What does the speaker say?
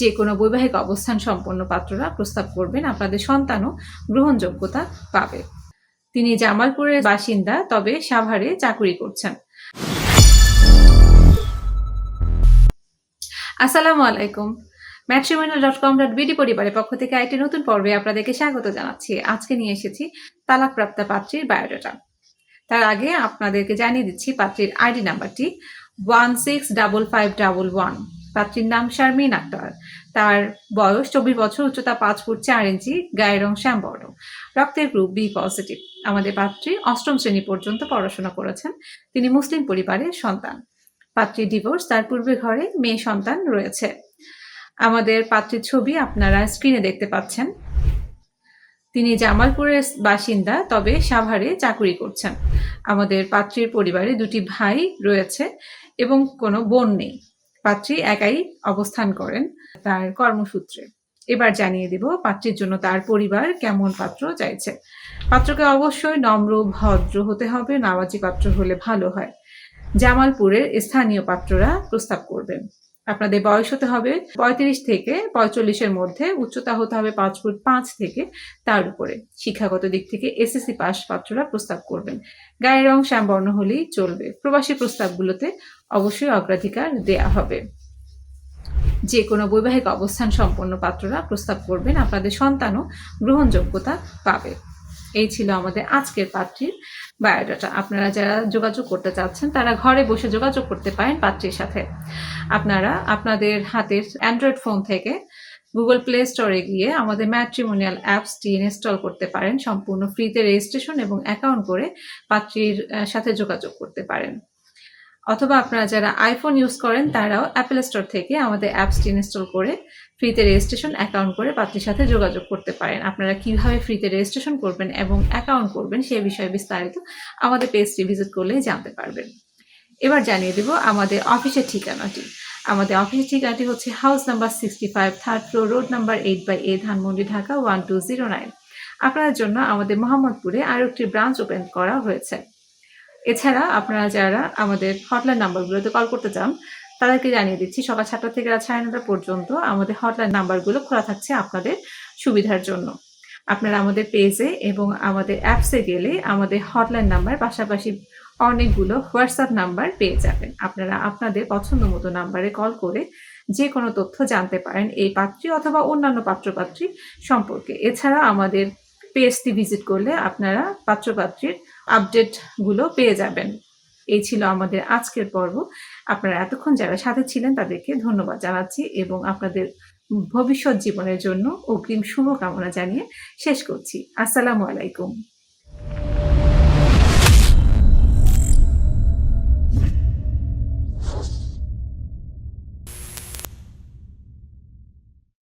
যে কোনো বৈবাহিক অবস্থান সম্পন্ন পাত্ররা প্রস্তাব করবেন আপনাদের সন্তানও গ্রহণযোগ্যতা পাবে। তিনি জামালপুরের বাসিন্দা, তবে সাভারে চাকুরি করছেন। আসসালামু আলাইকুম। Matrimonial dot com dot BD পরিবারের পক্ষ থেকে একটি নতুন পর্বে আপনাদেরকে স্বাগত জানাচ্ছি। আজকে নিয়ে এসেছি তালাকপ্রাপ্তা পাত্রীর বায়োডাটা। তার আগে আপনাদেরকে জানিয়ে দিচ্ছি পাত্রীর আইডি নাম্বারটি one six double five double one. পাত্রীর নাম শারমিন আক্তার। তার বয়স চব্বিশ বছর, উচ্চতা পাঁচ ফুট চার ইঞ্চি, গায়ের রং শ্যামবর্ণ। রক্তের গ্রুপ বি পজিটিভ আমাদের পাত্রী অষ্টম শ্রেণি পর্যন্ত পড়াশোনা করেছেন। তিনি মুসলিম পরিবারের সন্তান। পাত্রী ডিভোর্স তার পূর্বে ঘরে মেয়ে সন্তান রয়েছে। আমাদের পাত্রীর ছবি আপনারা স্ক্রিনে দেখতে পাচ্ছেন। তিনি জামালপুরের বাসিন্দা, তবে সাভারে চাকুরি করছেন। আমাদের পাত্রীর পরিবারে দুটি ভাই রয়েছে এবং কোনো বোন নেই। পাত্রী একাই অবস্থান করেন তার কর্মসূত্রে। এবার জানিয়ে দেব পাত্রীর জন্য তার পরিবার কেমন পাত্র চাইছে। পাত্রকে অবশ্যই নম্র, ভদ্র হতে হবে নাবাজি পাত্র হলে ভালো হয়। জামালপুরের স্থানীয় পাত্ররা প্রস্তাব করবেন। আপনাদের বয়স হতে হবে পঁয়ত্রিশ থেকে পঁয়তাল্লিশের মধ্যে, উচ্চতা হতে হবে পাঁচ ফুট পাঁচ থেকে তার উপরে। শিক্ষাগত দিক থেকে এসএসসি পাস পাত্ররা প্রস্তাব করবেন। গায়ের রং শ্যামবর্ণ হলেই চলবে। প্রবাসী প্রস্তাবগুলোতে অবশ্যই অগ্রাধিকার দেয়া হবে। যে কোনো বৈবাহিক অবস্থান সম্পন্ন পাত্ররা প্রস্তাব করবেন, আপনাদের সন্তানও গ্রহণযোগ্যতা পাবে। এই ছিল আমাদের আজকের পাত্রীর বায়োডাটা। আপনারা যারা যোগাযোগ করতে চাচ্ছেন, তারা ঘরে বসে যোগাযোগ করতে পারেন পাত্রীর সাথে। আপনারা আপনাদের হাতের অ্যান্ড্রয়েড ফোন থেকে গুগল প্লে স্টোরে গিয়ে আমাদের ম্যাট্রিমোনিয়াল অ্যাপসটি ইনস্টল করতে পারেন। সম্পূর্ণ ফ্রিতে রেজিস্ট্রেশন এবং অ্যাকাউন্ট করে পাত্রীর সাথে যোগাযোগ করতে পারেন। অথবা আপনারা যারা আইফোন ইউজ করেন, তারাও অ্যাপেল স্টোর থেকে আমাদের অ্যাপসটি ইনস্টল করে ফ্রিতে রেজিস্ট্রেশন অ্যাকাউন্ট করে পাত্রীর সাথে যোগাযোগ করতে পারেন। আপনারা কীভাবে ফ্রিতে রেজিস্ট্রেশন করবেন এবং অ্যাকাউন্ট করবেন সে বিষয়ে বিস্তারিত আমাদের পেজটি ভিজিট করলেই জানতে পারবেন। এবার জানিয়ে দেব আমাদের অফিসের ঠিকানাটি। আমাদের অফিসের ঠিকানাটি হচ্ছে house number sixty five third floor road number eight by A Dhanmondi Dhaka one two zero nine আপনাদের জন্য আমাদের মোহাম্মদপুরে আরও একটি ব্রাঞ্চ ওপেন করা হয়েছে। এছাড়া আপনারা যারা আমাদের হটলাইন নাম্বারগুলোতে কল করতে চান, তাদেরকে জানিয়ে দিচ্ছি, সকাল সাতটা থেকে রাত সাড়ে নটা পর্যন্ত আমাদের হটলাইন নাম্বারগুলো খোলা থাকছে আপনাদের সুবিধার জন্য। আপনারা আমাদের পেজে এবং আমাদের অ্যাপসে গেলে আমাদের হটলাইন নাম্বার পাশাপাশি অনেকগুলো হোয়াটসঅ্যাপ নাম্বার পেয়ে যাবেন। আপনারা আপনাদের পছন্দ মতো নাম্বারে কল করে যে কোনো তথ্য জানতে পারেন এই পাত্রী অথবা অন্যান্য পাত্রপাত্রী সম্পর্কে। এছাড়া আমাদের পেজটি ভিজিট করলে আপনারা পাত্রপাত্রীর আপডেটগুলো পেয়ে যাবেন। এই ছিল আমাদের আজকের পর্ব। আপনারা এতক্ষণ যারা সাথে ছিলেন তাদেরকে ধন্যবাদ জানাচ্ছি এবং আপনাদের ভবিষ্যৎ জীবনের জন্য অগ্রিম শুভকামনা জানিয়ে শেষ করছি। আসসালামু আলাইকুম।